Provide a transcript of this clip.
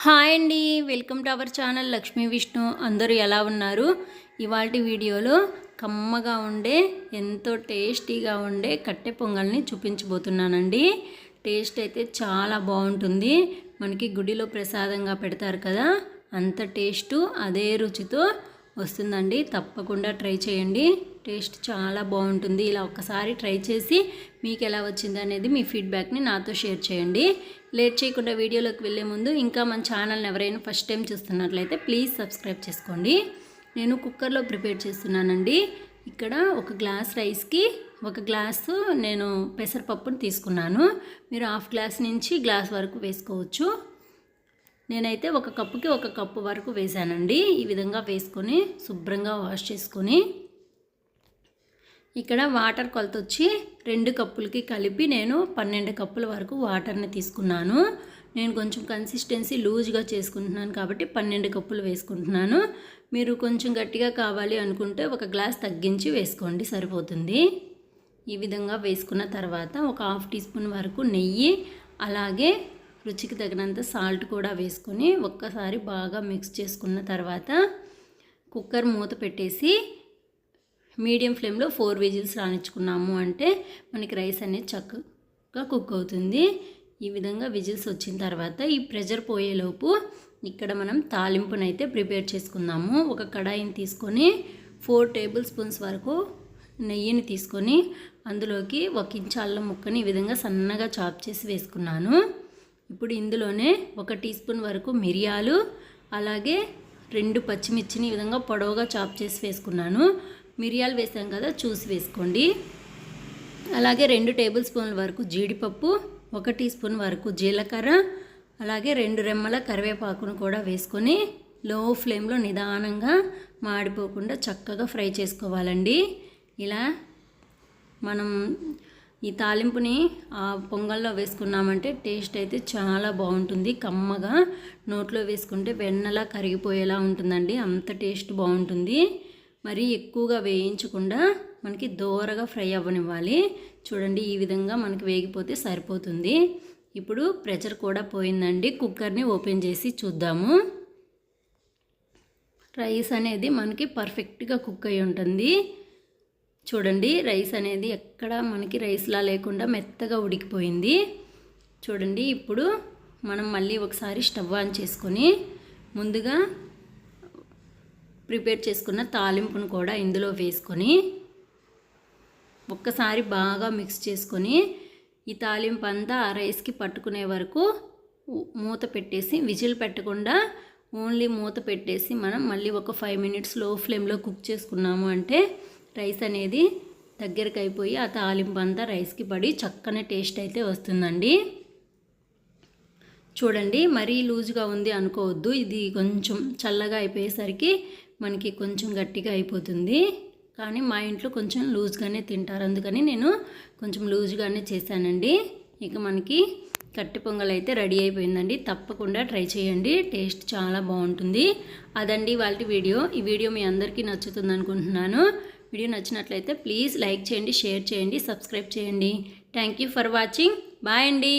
Hi అండి welcome to our channel Lakshmi Vishnu. అందరూ ఎలా ఉన్నారు? ఇవాళ వీడియోలో కమ్మగా ఉండే ఎంతో టేస్టీగా ఉండే కట్టె పొంగల్ని చూపించబోతున్నానండి. టేస్ట్ అయితే చాలా బాగుంటుంది. మనకి గుడిలో ప్రసాదంగా పెడతారు కదా అంత టేస్టు అదే రుచితో వస్తుందండి. తప్పకుండా ట్రై చేయండి. టేస్ట్ చాలా బాగుంటుంది. ఇలా ఒక్కసారి ట్రై చేసి మీకు ఎలా వచ్చింది అనేది మీ ఫీడ్బ్యాక్ని నాతో షేర్ చేయండి. లేట్ చేయకుండా వీడియోలోకి వెళ్ళే ముందు ఇంకా మన ఛానల్ని ఎవరైనా ఫస్ట్ టైం చూస్తున్నట్లయితే ప్లీజ్ సబ్స్క్రైబ్ చేసుకోండి. నేను కుక్కర్లో ప్రిపేర్ చేస్తున్నానండి. ఇక్కడ ఒక గ్లాస్ రైస్కి ఒక గ్లాసు నేను పెసరపప్పును తీసుకున్నాను. మీరు హాఫ్ గ్లాస్ నుంచి గ్లాస్ వరకు వేసుకోవచ్చు. నేనైతే ఒక కప్పుకి ఒక కప్పు వరకు వేసానండి. ఈ విధంగా వేసుకొని శుభ్రంగా వాష్ చేసుకొని ఇక్కడ వాటర్ కొలత వచ్చి రెండు కప్పులకి కలిపి నేను పన్నెండు కప్పుల వరకు వాటర్ని తీసుకున్నాను. నేను కొంచెం కన్సిస్టెన్సీ లూజ్గా చేసుకుంటున్నాను కాబట్టి పన్నెండు కప్పులు వేసుకుంటున్నాను. మీరు కొంచెం గట్టిగా కావాలి అనుకుంటే ఒక గ్లాస్ తగ్గించి వేసుకోండి సరిపోతుంది. ఈ విధంగా వేసుకున్న తర్వాత ఒక హాఫ్ టీ స్పూన్ వరకు నెయ్యి అలాగే రుచికి తగినంత సాల్ట్ కూడా వేసుకొని ఒక్కసారి బాగా మిక్స్ చేసుకున్న తర్వాత కుక్కర్ మూత పెట్టేసి మీడియం ఫ్లేమ్లో ఫోర్ విజిల్స్ రాణించుకున్నాము అంటే మనకి రైస్ అనేది చక్కగా కుక్ అవుతుంది. ఈ విధంగా విజిల్స్ వచ్చిన తర్వాత ఈ ప్రెషర్ పోయేలోపు ఇక్కడ మనం తాలింపునైతే ప్రిపేర్ చేసుకుందాము. ఒక కడాయిని తీసుకొని ఫోర్ టేబుల్ స్పూన్స్ వరకు నెయ్యిని తీసుకొని అందులోకి ఒక ఇంచు అల్లం ముక్కని ఈ విధంగా సన్నగా చాప్ చేసి వేసుకున్నాను. ఇప్పుడు ఇందులోనే ఒక టీ స్పూన్ వరకు మిరియాలు అలాగే రెండు పచ్చిమిర్చిని ఈ విధంగా పొడవుగా చాప్ చేసి వేసుకున్నాను. మిరియాలు వేసాం కదా చూసి వేసుకోండి. అలాగే రెండు టేబుల్ స్పూన్ల వరకు జీడిపప్పు ఒక టీ స్పూన్ వరకు జీలకర్ర అలాగే రెండు రెమ్మల కరివేపాకును కూడా వేసుకొని లో ఫ్లేమ్లో నిదానంగా మాడిపోకుండా చక్కగా ఫ్రై చేసుకోవాలండి. ఇలా మనం ఈ తాలింపుని ఆ పొంగల్లో వేసుకున్నామంటే టేస్ట్ అయితే చాలా బాగుంటుంది. కమ్మగా నోట్లో వేసుకుంటే వెన్నలా కరిగిపోయేలా ఉంటుందండి. అంత టేస్ట్ బాగుంటుంది. మరీ ఎక్కువగా వేయించకుండా మనకి దోరగా ఫ్రై అవ్వనివ్వాలి. చూడండి ఈ విధంగా మనకి వేగిపోతే సరిపోతుంది. ఇప్పుడు ప్రెషర్ కూడా పోయిందండి. కుక్కర్ని ఓపెన్ చేసి చూద్దాము. రైస్ అనేది మనకి పర్ఫెక్ట్గా కుక్ అయి ఉంటుంది. చూడండి రైస్ అనేది ఎక్కడ మనకి రైస్లా లేకుండా మెత్తగా ఉడికిపోయింది. చూడండి ఇప్పుడు మనం మళ్ళీ ఒకసారి స్టవ్ ఆన్ చేసుకొని ముందుగా ప్రిపేర్ చేసుకున్న తాలింపును కూడా ఇందులో వేసుకొని ఒక్కసారి బాగా మిక్స్ చేసుకొని ఈ తాలింపు అంతా ఆ రైస్కి పట్టుకునే వరకు మూత పెట్టేసి విజిల్ పెట్టకుండా ఓన్లీ మూత పెట్టేసి మనం మళ్ళీ ఒక ఫైవ్ మినిట్స్లో ఫ్లేమ్లో కుక్ చేసుకున్నాము అంటే రైస్ అనేది దగ్గరకు అయిపోయి ఆ తాలింపు అంతా రైస్కి పడి చక్కని టేస్ట్ అయితే వస్తుందండి. చూడండి మరీ లూజ్గా ఉంది అనుకోవద్దు. ఇది కొంచెం చల్లగా అయిపోయేసరికి మనకి కొంచెం గట్టిగా అయిపోతుంది. కానీ మా ఇంట్లో కొంచెం లూజ్గానే తింటారు. అందుకని నేను కొంచెం లూజ్గానే చేశానండి. ఇక మనకి కట్టి పొంగల్ అయితే రెడీ అయిపోయిందండి. తప్పకుండా ట్రై చేయండి. టేస్ట్ చాలా బాగుంటుంది. అదండి వాళ్ళ వీడియో. ఈ వీడియో మీ అందరికీ నచ్చుతుంది అనుకుంటున్నాను. వీడియో నచ్చినట్లయితే ప్లీజ్ లైక్ చేయండి షేర్ చేయండి సబ్స్క్రైబ్ చేయండి. Thank you for watching. Bye అండి.